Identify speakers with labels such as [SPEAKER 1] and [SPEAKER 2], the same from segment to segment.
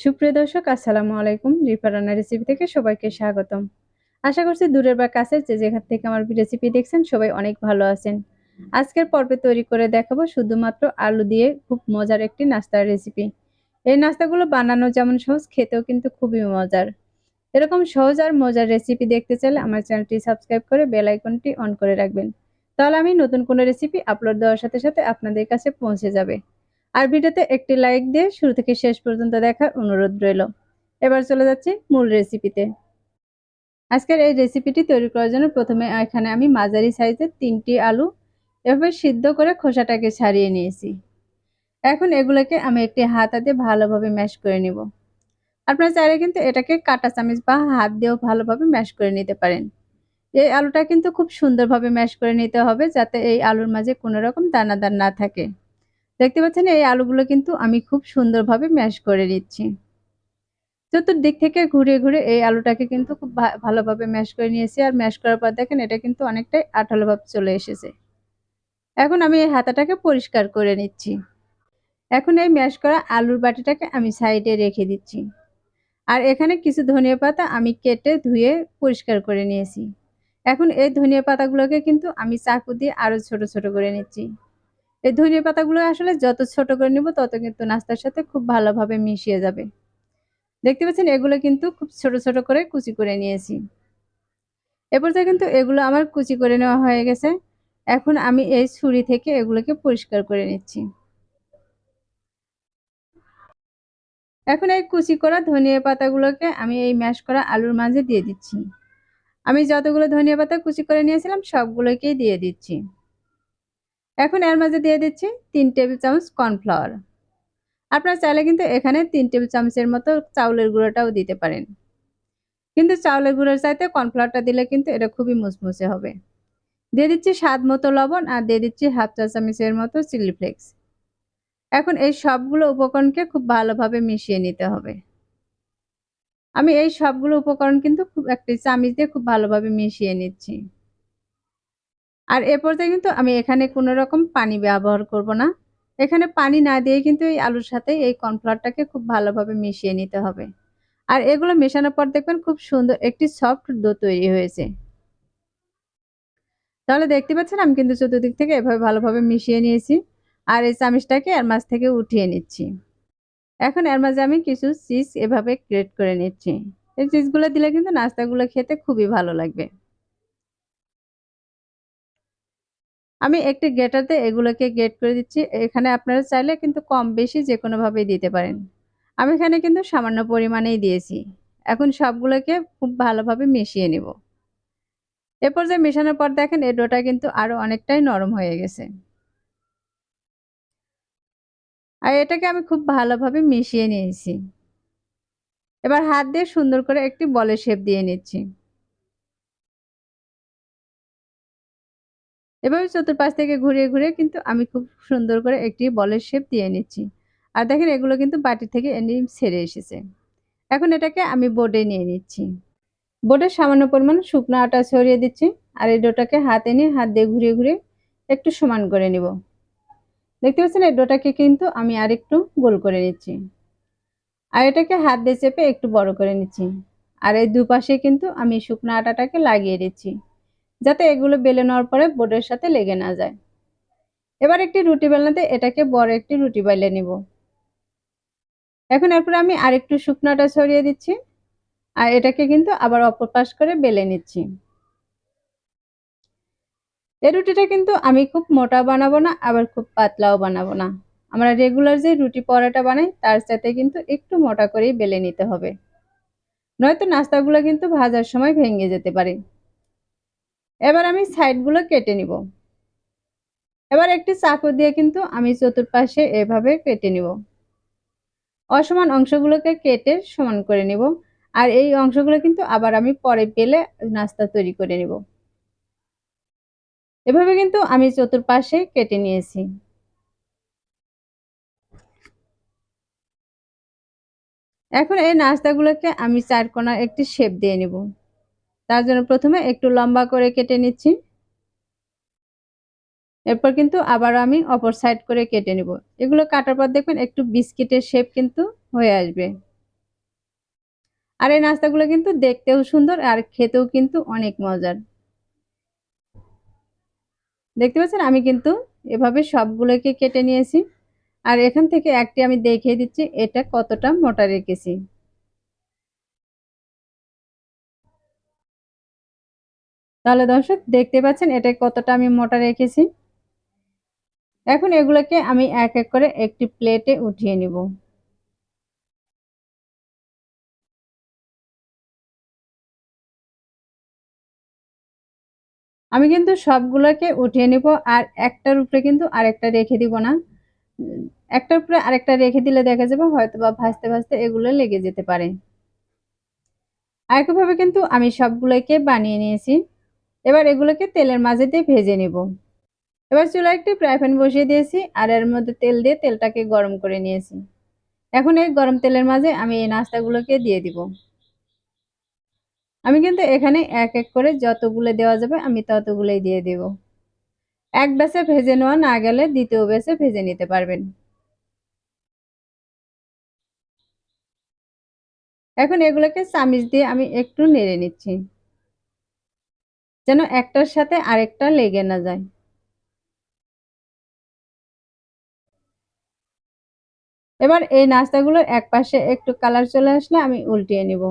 [SPEAKER 1] সুপ্রিয় দর্শক, আসসালামু আলাইকুম। রিপা রান্না রেসিপি থেকে সবাইকে স্বাগতম। আশা করছি দূরের বা কাছের যে যেখান থেকে আমার রেসিপি দেখছেন, সবাই অনেক ভালো আছেন। আজকের পর্বে তৈরি করে দেখাবো শুধুমাত্র আলু দিয়ে খুব মজার একটি নাস্তার রেসিপি এই নাস্তাগুলো বানানো যেমন সহজ, খেতেও কিন্তু খুবই মজার। এরকম সহজ আর মজার রেসিপি দেখতে চাইলে আমার চ্যানেলটি সাবস্ক্রাইব করে বেল আইকনটি অন করে রাখবেন। তাহলে আমি নতুন কোনো রেসিপি আপলোড দেওয়ার সাথে সাথে আপনাদের কাছে পৌঁছে যাবে। আর ভিডিওতে একটি লাইক দিয়ে শুরু থেকে শেষ পর্যন্ত দেখার অনুরোধ রইল। এবার চলে যাচ্ছি মূল রেসিপিতে আজকের এই রেসিপিটি তৈরি করার জন্য প্রথমে এখানে আমি মাঝারি সাইজের তিনটি আলু এভাবে সিদ্ধ করে খোসাটাকে ছাড়িয়ে নিয়েছি। এখন এগুলোকে আমি একটি হাত হাতাতে ভালোভাবে ম্যাশ করে নিব। আপনারা চাইলে কিন্তু এটাকে কাটা চামিচ বা হাত দিয়েও ভালোভাবে ম্যাশ করে নিতে পারেন। এই আলুটা কিন্তু খুব সুন্দরভাবে ম্যাশ করে নিতে হবে যাতে এই আলুর মাঝে কোনো রকম দানাদার না থাকে। দেখতে পাচ্ছেন, এই আলুগুলো কিন্তু আমি খুব সুন্দরভাবে ম্যাশ করে নিচ্ছি। চতুর্দিক থেকে ঘুরে ঘুরে এই আলুটাকে কিন্তু খুব ভালোভাবে ম্যাশ করে নিয়েছি। আর ম্যাশ করার পর দেখেন, এটা কিন্তু অনেকটাই আঠালো ভাব চলে এসেছে। এখন আমি এই হাতাটাকে পরিষ্কার করে নিচ্ছি। এখন এই ম্যাশ করা আলুর বাটিটাকে আমি সাইডে রেখে দিচ্ছি। আর এখানে কিছু ধনিয়া পাতা আমি কেটে ধুয়ে পরিষ্কার করে নিয়েছি। এখন এই ধনিয়া পাতাগুলোকে কিন্তু আমি চাকু দিয়ে আরও ছোট ছোট করে নিচ্ছি। এই ধনিয়া পাতাগুলো আসলে যত ছোট করে নিব, তত কিন্তু নাস্তার সাথে খুব ভালোভাবে মিশিয়ে যাবে। দেখতে পাচ্ছেন, এগুলো কিন্তু খুব ছোট ছোট করে কুচি করে নিয়েছি। এরপর কিন্তু এগুলো আমার কুচি করে নেওয়া হয়ে গেছে। এখন আমি এই ছুরি থেকে এগুলোকে পরিষ্কার করে নিচ্ছি। এখন এই কুচি করা ধনিয়া পাতাগুলোকে আমি এই ম্যাশ করা আলুর মাঝে দিয়ে দিচ্ছি। আমি যতগুলো ধনিয়া পাতা কুচি করে নিয়েছিলাম, সবগুলোকেই দিয়ে দিচ্ছি। এখন এর মাঝে দিয়ে দিচ্ছি তিন টেবিল চামচ কর্নফ্লাওয়ার। আপনারা চাইলে কিন্তু এখানে তিন টেবিল চামচের মতো চাউলের গুঁড়োটাও দিতে পারেন। কিন্তু চাউলের গুঁড়োর চাইতে কর্নফ্লাওয়ারটা দিলে কিন্তু এটা খুবই মুসমুসে হবে। দিয়ে দিচ্ছি স্বাদ মতো লবণ আর দিয়ে দিচ্ছি হাফ চা চামচের মতো চিলি ফ্লেক্স। এখন এই সবগুলো উপকরণকে খুব ভালোভাবে মিশিয়ে নিতে হবে। আমি এই সবগুলো উপকরণ কিন্তু খুব একটি চামিচ দিয়ে খুব ভালোভাবে মিশিয়ে নিচ্ছি। আর এ পর্যায়ে কিন্তু আমি এখানে কোনো রকম পানি ব্যবহার করব না। এখানে পানি না দিয়ে কিন্তু এই আলুর সাথে এই কর্নফ্লাওয়ারটাকে খুব ভালোভাবে মিশিয়ে নিতে হবে। আর এগুলো মেশানোর পর দেখবেন খুব সুন্দর একটি সফট ডো তৈরি হয়েছে। তাহলে দেখতে পাচ্ছেন আমি কিন্তু চতুর্দিক থেকে এভাবে ভালোভাবে মিশিয়ে নিয়েছি। আর এই চামিচটাকে এর মাছ থেকে উঠিয়ে নিচ্ছি। এখন এর মাঝে আমি কিছু চিজ এভাবে ক্রিয়েট করে নিচ্ছি। এই চিজগুলো দিলে কিন্তু নাস্তাগুলো খেতে খুবই ভালো লাগবে। আমি একটি গেটারতে এগুলোকে গেট করে দিচ্ছি। এখানে আপনারা চাইলে কিন্তু কম বেশি যে কোনোভাবেই দিতে পারেন। আমি এখানে কিন্তু সামান্য পরিমাণেই দিয়েছি। এখন সবগুলোকে খুব ভালোভাবে মিশিয়ে নেব। এরপর যে মেশানোর পর দেখেন এই ডোটা কিন্তু আরও অনেকটাই নরম হয়ে গেছে। আর এটাকে আমি খুব ভালোভাবে মিশিয়ে নিয়েছি। এবার হাত দিয়ে সুন্দর করে একটি বলের শেপ দিয়ে নিচ্ছি। এভাবে চতুর্পাশ থেকে ঘুরিয়ে ঘুরিয়ে কিন্তু আমি খুব সুন্দর করে একটি বলের শেপ দিয়ে নিচ্ছি। আর দেখেন এগুলো কিন্তু বাটি থেকে এনে ছেড়ে এসেছে। এখন এটাকে আমি বোর্ডে নিয়ে নিচ্ছি। বোর্ডে সামান্য পরিমাণ শুকনো আটা ছড়িয়ে দিচ্ছি আর এই ডোটাকে হাতে নিয়ে হাত দিয়ে ঘুরিয়ে ঘুরিয়ে একটু সমান করে নিব। দেখতে পাচ্ছেন এই ডোটাকে কিন্তু আমি আর একটু গোল করে নিচ্ছি। আর এটাকে হাত দিয়ে চেপে একটু বড় করে নিচ্ছি। আর এই দুপাশে কিন্তু আমি শুকনো আটাটাকে লাগিয়ে দিচ্ছি। যাতে এগুলো বেলে নেওয়ার পরে বোর্ডের সাথে লেগে না যায়। এবার একটি রুটি বেলনাতে এটাকে বড় একটি রুটি বেলে নিব। এখন এরপরে আমি আরেকটু শুকনাটা ছড়িয়ে দিচ্ছি আর এটাকে কিন্তু আবার অপর পাশ করে বেলে নিচ্ছি। এই রুটিটা কিন্তু আমি খুব মোটা বানাবো না, আবার খুব পাতলাও বানাবো না। আমরা রেগুলার যে রুটি পরাটা বানাই, তার সাথে কিন্তু একটু মোটা করেই বেলে নিতে হবে। নয়তো নাস্তাগুলো কিন্তু ভাজার সময় ভেঙে যেতে পারে। এবার আমি সাইডগুলো কেটে নিব। এবার একটি চাকু দিয়ে কিন্তু আমি চতুর্পাশে এভাবে কেটে নিব। অসমান অংশগুলোকে কেটে সমান করে নিব। আর এই অংশগুলো কিন্তু আবার আমি পরে পেলে নাস্তা তৈরি করে নিব। এভাবে কিন্তু আমি চতুর্পাশে কেটে নিয়েছি। এখন এই নাস্তাগুলোকে আমি চার কোনা একটি শেপ দিয়ে নিব। তার জন্য প্রথমে একটু লম্বা করে কেটে নিচ্ছি। এরপর কিন্তু আবার আমি অপর সাইড করে কেটে নিব। এগুলো কাটার পর দেখবেন একটু বিস্কিটের শেপ কিন্তু হয়ে আসবে। আর এই নাস্তাগুলো কিন্তু দেখতেও সুন্দর আর খেতেও কিন্তু অনেক মজার। দেখতে পাচ্ছেন? আমি কিন্তু এভাবে সবগুলোকে কেটে নিয়েছি। আর এখান থেকে একটি আমি দেখিয়ে দিচ্ছি, এটা কতটা মোটা রেখেছি। তাহলে দর্শক দেখতে পাচ্ছেন এটা কতটা আমি মোটা রেখেছি। এখন এগুলোকে আমি এক এক করে একটি প্লেটে উঠিয়ে নিব। আমি কিন্তু সবগুলোকে উঠিয়ে নিব আর একটার উপরে কিন্তু আরেকটা রেখে দিব না। একটার উপরে আরেকটা রেখে দিলে দেখা যাবে হয়তো বা ভাজতে ভাজতে এগুলো লেগে যেতে পারে। একইভাবে কিন্তু আমি সবগুলোকে বানিয়ে নিয়েছি। এবার এগুলোকে তেলের মাঝে দিয়ে ভেজে নিব। এবার চুলা একটি ফ্রাই প্যান বসিয়ে দিয়েছি আর এর মধ্যে তেল দিয়ে তেলটাকে গরম করে নিয়েছি। এখন এই গরম তেলের মাঝে আমি এই নাস্তাগুলোকে দিয়ে দিব। আমি কিন্তু এখানে এক এক করে যতগুলো দেওয়া যাবে আমি ততগুলোই দিয়ে দেব। এক ব্যাসে ভেজে নেওয়া না গেলে দ্বিতীয় ব্যাসে ভেজে নিতে পারবেন। এখন এগুলোকে চামিচ দিয়ে আমি একটু নেড়ে নিচ্ছি। যেন একটার সাথে আরেকটা লেগে না যায়। এবার এই নাস্তাগুলোর এক পাশে একটু কালার চলে আসলে আমি উল্টিয়ে নিব।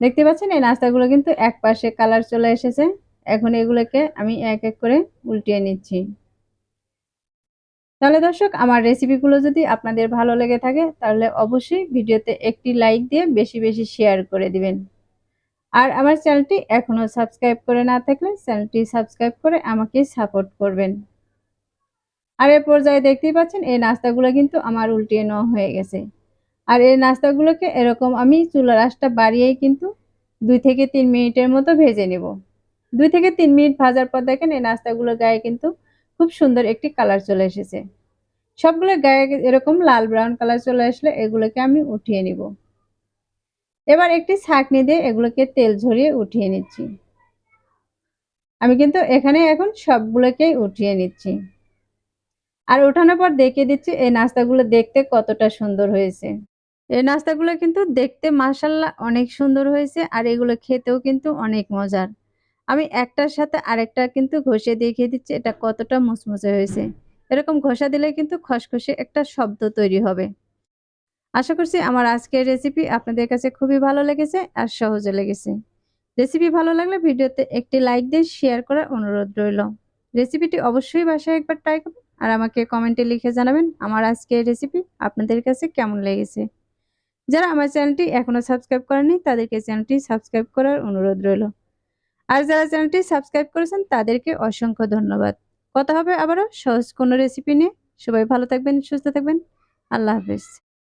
[SPEAKER 1] দেখতে পাচ্ছেন, এই নাস্তাগুলো কিন্তু এক পাশে কালার চলে এসেছে। এখন এগুলোকে আমি এক এক করে উল্টিয়ে নিচ্ছি। তাহলে দর্শক, আমার রেসিপিগুলো যদি আপনাদের ভালো লেগে থাকে, তাহলে অবশ্যই ভিডিওতে একটি লাইক দিয়ে বেশি বেশি শেয়ার করে দিবেন। আর আমার চ্যানেলটি এখনও সাবস্ক্রাইব করে না থাকলে চ্যানেলটি সাবস্ক্রাইব করে আমাকে সাপোর্ট করবেন। আর এ পর্যায়ে দেখতেই পাচ্ছেন, এই নাস্তাগুলো কিন্তু আমার উল্টিয়ে নেওয়া হয়ে গেছে। আর এই নাস্তাগুলোকে এরকম আমি চুলার আঁচটা বাড়িয়েই কিন্তু দুই থেকে তিন মিনিটের মতো ভেজে নেব। দুই থেকে তিন মিনিট ভাজার পর দেখেন এই নাস্তাগুলোর গায়ে কিন্তু খুব সুন্দর একটি কালার চলে এসেছে। সবগুলো গায়ে এরকম লাল ব্রাউন কালার চলে আসলে এগুলোকে আমি উঠিয়ে নিব। এবার একটি ছাঁকনি দিয়ে এগুলোকে তেল ঝরিয়ে উঠিয়ে নিচ্ছি। আমি কিন্তু এখানে এখন সবগুলোকেই উঠিয়ে নিচ্ছি। আর ওঠানোর পর দেখিয়ে দিচ্ছি এই নাস্তাগুলো দেখতে কতটা সুন্দর হয়েছে। এই নাস্তাগুলো কিন্তু দেখতে মাসাল্লাহ অনেক সুন্দর হয়েছে আর এগুলো খেতেও কিন্তু অনেক মজার। আমি একটার সাথে আরেকটা কিন্তু ঘষে দেখিয়ে দিচ্ছি এটা কতটা মুচমুচে হয়েছে। এরকম ঘষা দিলে কিন্তু খসখসে একটা শব্দ তৈরি হবে। আশা করছি আমার আজকের রেসিপি আপনাদের কাছে খুবই ভালো লেগেছে আর সহজে লেগেছে। রেসিপি ভালো লাগলে ভিডিওতে একটি লাইক দিয়ে শেয়ার করার অনুরোধ রইল। রেসিপিটি অবশ্যই বাসায় একবার ট্রাই করুন আর আমাকে কমেন্টে লিখে জানাবেন আমার আজকের রেসিপি আপনাদের কাছে কেমন লেগেছে। যারা আমার চ্যানেলটি এখনও সাবস্ক্রাইব করেনি তাদেরকে চ্যানেলটি সাবস্ক্রাইব করার অনুরোধ রইল। আর যারা চ্যানেলটি সাবস্ক্রাইব করেছেন, তাদেরকে অসংখ্য ধন্যবাদ। কথা হবে আবারও সহজ কোনো রেসিপি নিয়ে। সবাই ভালো থাকবেন, সুস্থ থাকবেন। আল্লাহ হাফিজ।